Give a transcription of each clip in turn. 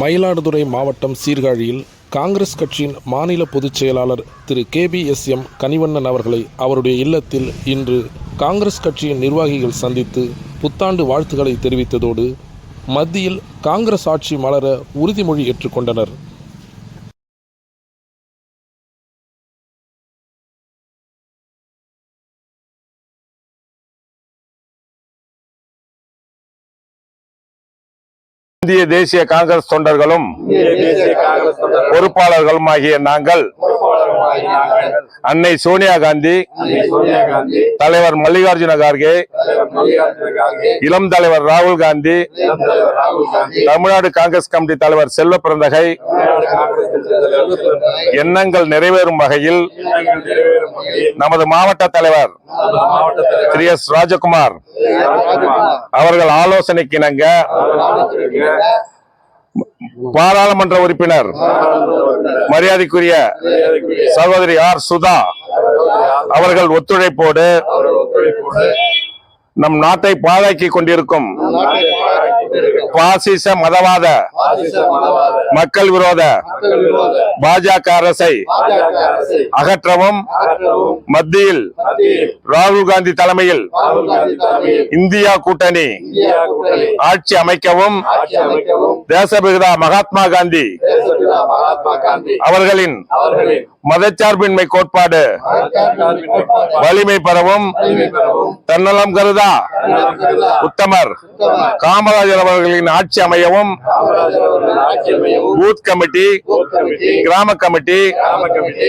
மயிலாடுதுறை மாவட்டம் சீர்காழியில் காங்கிரஸ் கட்சியின் மாநில பொதுச் செயலாளர் திரு கேபிஎஸ்எம் கனிவண்ணன் அவர்களை அவருடைய இல்லத்தில் இன்று காங்கிரஸ் கட்சியின் நிர்வாகிகள் சந்தித்து புத்தாண்டு வாழ்த்துக்களை தெரிவித்ததோடு மத்தியில் காங்கிரஸ் ஆட்சி மலர உறுதிமொழி ஏற்றுக்கொண்டனர். இந்திய தேசிய காங்கிரஸ் தொண்டர்களும் பொறுப்பாளர்களும் ஆகிய நாங்கள் அன்னை சோனியா காந்தி தலைவர் மல்லிகார்ஜுன கார்கே இளம் தலைவர் ராகுல் காந்தி தமிழ்நாடு காங்கிரஸ் கமிட்டி தலைவர் செல்வ பிறந்தகை எண்ணங்கள் நிறைவேறும் வகையில் நமது மாவட்ட தலைவர் திரு எஸ் ராஜகுமார் அவர்கள் ஆலோசனைக்கு இணங்க அவர்கள் ஆலோசனைக்கு பாராளுமன்ற உறுப்பினர். மரியாதைக்குரிய சகோதரி ஆர் சுதா அவர்கள் ஒத்துழைப்போடு நம் நாட்டை பாழாக்கி கொண்டிருக்கும் பாசிச மதவாத மக்கள் விரோத பாஜக அரசை அகற்றவும் மத்தியில் ராகுல் காந்தி தலைமையில் இந்தியா கூட்டணி ஆட்சி அமைக்கவும் தேசபிதா மகாத்மா காந்தி. அவர்களின் மதச்சார்பின்மை கோட்பாடு. வலிமை பெறவும் தன்னலம் கருதா. உத்தமர். காமராஜர் அவர்களின் ஆட்சி அமையவும். பூத் கமிட்டி கிராம கமிட்டி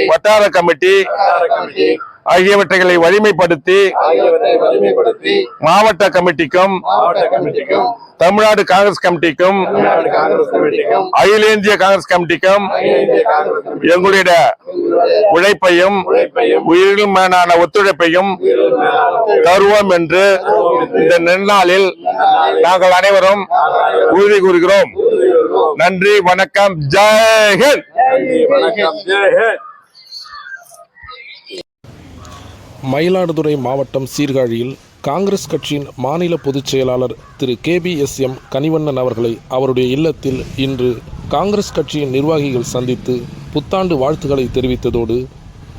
வட்டார கமிட்டி. வட்டார கமிட்டி ஆகியவற்றை வலிமைப்படுத்தி மாவட்ட கமிட்டிக்கும் தமிழ்நாடு காங்கிரஸ் கமிட்டிக்கும் அகில இந்திய காங்கிரஸ் கமிட்டிக்கும் எங்களுடைய உழைப்பையும் உயிரில் மேலான ஒத்துழைப்பையும் தருவோம் என்று இந்த நென்னாளில் நாங்கள் அனைவரும் உறுதி கூறுகிறோம். நன்றி வணக்கம் ஜெய்ஹிந்த் வணக்கம் ஜெய் மயிலாடுதுறை மாவட்டம் சீர்காழியில் காங்கிரஸ் கட்சியின் மாநில பொதுச் செயலாளர் திரு கேபிஎஸ்எம் கனிவண்ணன் அவர்களை அவருடைய இல்லத்தில் இன்று காங்கிரஸ் கட்சியின் நிர்வாகிகள் சந்தித்து புத்தாண்டு வாழ்த்துக்களை தெரிவித்ததோடு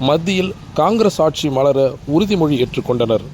மத்தியில் காங்கிரஸ் ஆட்சி மலர உறுதிமொழி ஏற்றுக்கொண்டனர்.